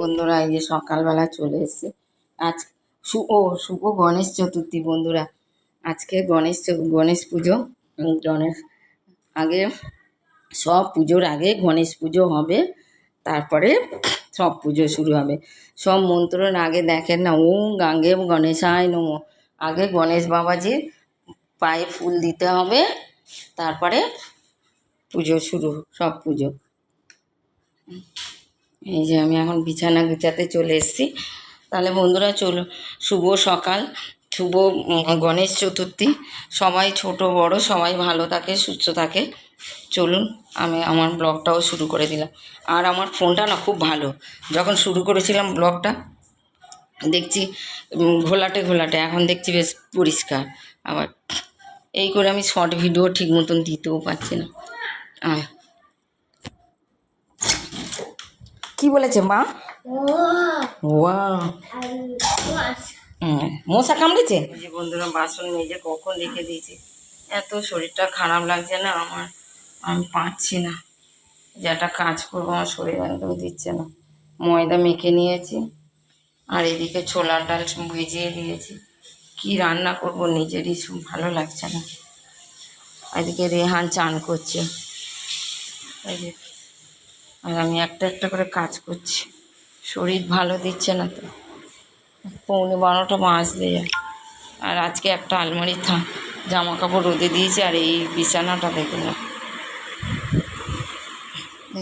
বন্ধুরা, এই যে সকালবেলা চলে এসেছি। আজ শু, ও, শুভ গণেশ চতুর্থী বন্ধুরা। আজকে গণেশ গণেশ পুজো। গণেশ, আগে সব পুজোর আগে গণেশ পুজো হবে, তারপরে সব পুজো শুরু হবে। সব মন্ত্রণ আগে দেখেন না, ওম গাঙ্গে গণেশায় নম। আগে গণেশ বাবাজির পায়ে ফুল দিতে হবে, তারপরে পুজো শুরু, সব পুজো। এই যে আমি এখন বিছানা গুছাতে চলে এসেছি। তাহলে বন্ধুরা চলো, শুভ সকাল, শুভ গণেশ চতুর্থী। সবাই ছোট, বড়, সবাই ভালো থাকে, সুস্থ থাকে। চলুন, আমি আমার ব্লগটাও শুরু করে দিলাম। আর আমার ফোনটা না খুব ভালো। যখন শুরু করেছিলাম ব্লগটা, দেখছি ঘোলাটে ঘোলাটে। এখন দেখছি বেশ পরিষ্কার। আবার এই করে আমি শর্ট ভিডিও ঠিক মতন দিতেও পারছি না। কি বলেছে মা? ওয়া। মশা কামড়েছে? যে বন্ধুরা বাসন মেজে কখন রেখে দিয়েছি। এত শরীরটা খারাপ লাগছে না আমার। আমি পাচ্ছি না। যে একটা কাজ করব আমার শরীর একদম দিচ্ছে না। ময়দা মেখে নিয়েছি। আর এদিকে ছোলার ডাল ভিজিয়ে দিয়েছি। কি রান্না করব নিজেরই ভালো লাগছে না। এদিকে রেহান চান করছে। যে, আর আমি একটা একটা করে কাজ করছি। শরীর ভালো দিচ্ছে না তো। পৌনে বারোটা বাজতে যায়। আর আজকে একটা আলমারি থা জামা কাপড় রোদে দিয়েছে আর এই বিছানাটা দেখে না।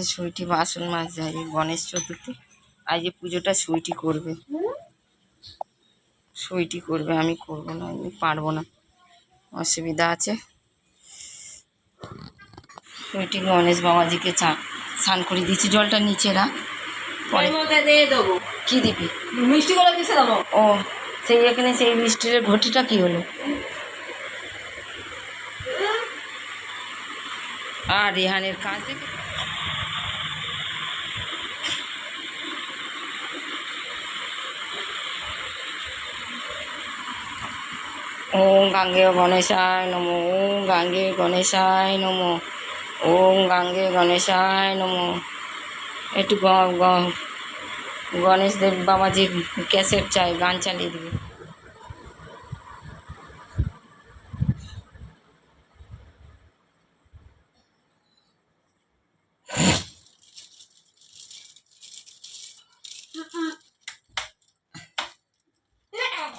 সুইটি বাসন মাছ যায় গণেশ চতুর্থী। আজ যে পুজোটা সুইটি করবে। সুইটি করবে, আমি করব না, আমি পারব না। অসুবিধা আছে। সুইটি গণেশ বাবাজিকে চা স্নান করে দিয়েছি জলটা নিচে রাখ। পরে দেবো। কি দিবি? মিষ্টি করে কিসে দেবো? ও সেই এখানে সেই মিষ্টির ঘটিটা কি হলো? আর রেহানের কাজ দেখে ওম গাঙ্গে গণেশায় নম ওম গাঙ্গে গণেশায় নম। ওম গাঙ্গে গণেশায় নম একটু গ- গ- গণেশ দেব বাবাজি ক্যাসেট চাই গান চালিয়ে দিবি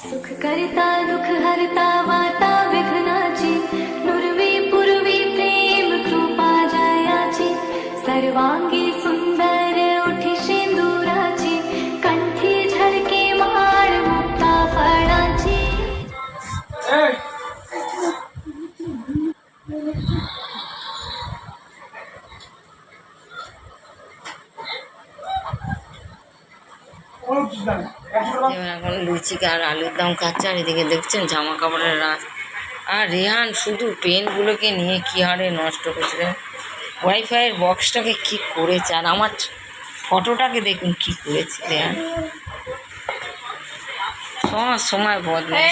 सुख करता दुख हरता वार्ता सर्वांगी सुंदर उठी शेंदुराची कंठी झळके माळ मुक्ता फळाची যেমন এখন লুচি আর আলুর দাম খাচ্ছে আর এদিকে দেখছেন জামা কাপড়ের রাত আর রেহান শুধু পেনগুলোকে নিয়ে কী হারে নষ্ট করছে ওয়াইফাইয়ের বক্সটাকে কী করেছে? আর আমার ফটোটাকে দেখুন কী করেছে সময় সব সময় বদলায়